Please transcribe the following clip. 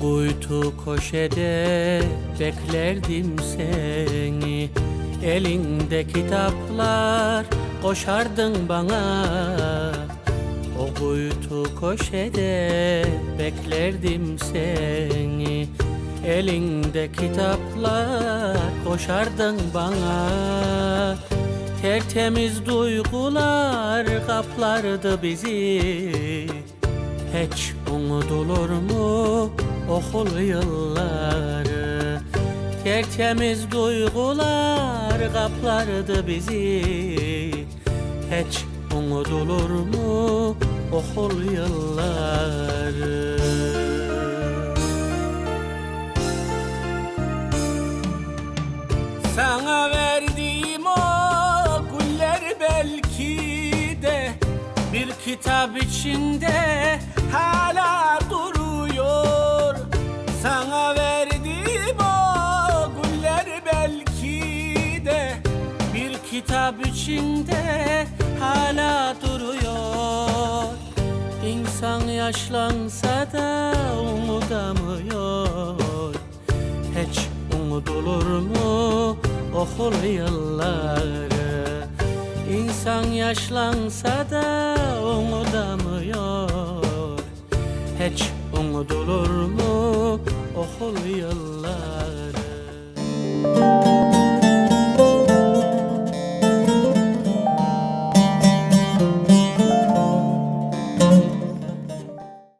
kuytu köşede beklerdim seni. Elinde kitaplar koşardın bana. O kuytu köşede beklerdim seni. Elinde kitaplar koşardın bana. Tertemiz duygular kaplardı bizi. Hiç unutulur mu okul yılları Tertemiz duygular kaplardı bizi. Hiç unutulur mu okul yılları? Sana verdiğim o güller belki de Bir kitap içinde hala duruyor Sana verdiğim o güller belki de. Bir kitap içinde hala duruyor. İnsan yaşlansa da umutamıyor hiç unutulur mu okul yılları? İnsan yaşlansa da umutamıyor Hiç unutulur mu okul yılları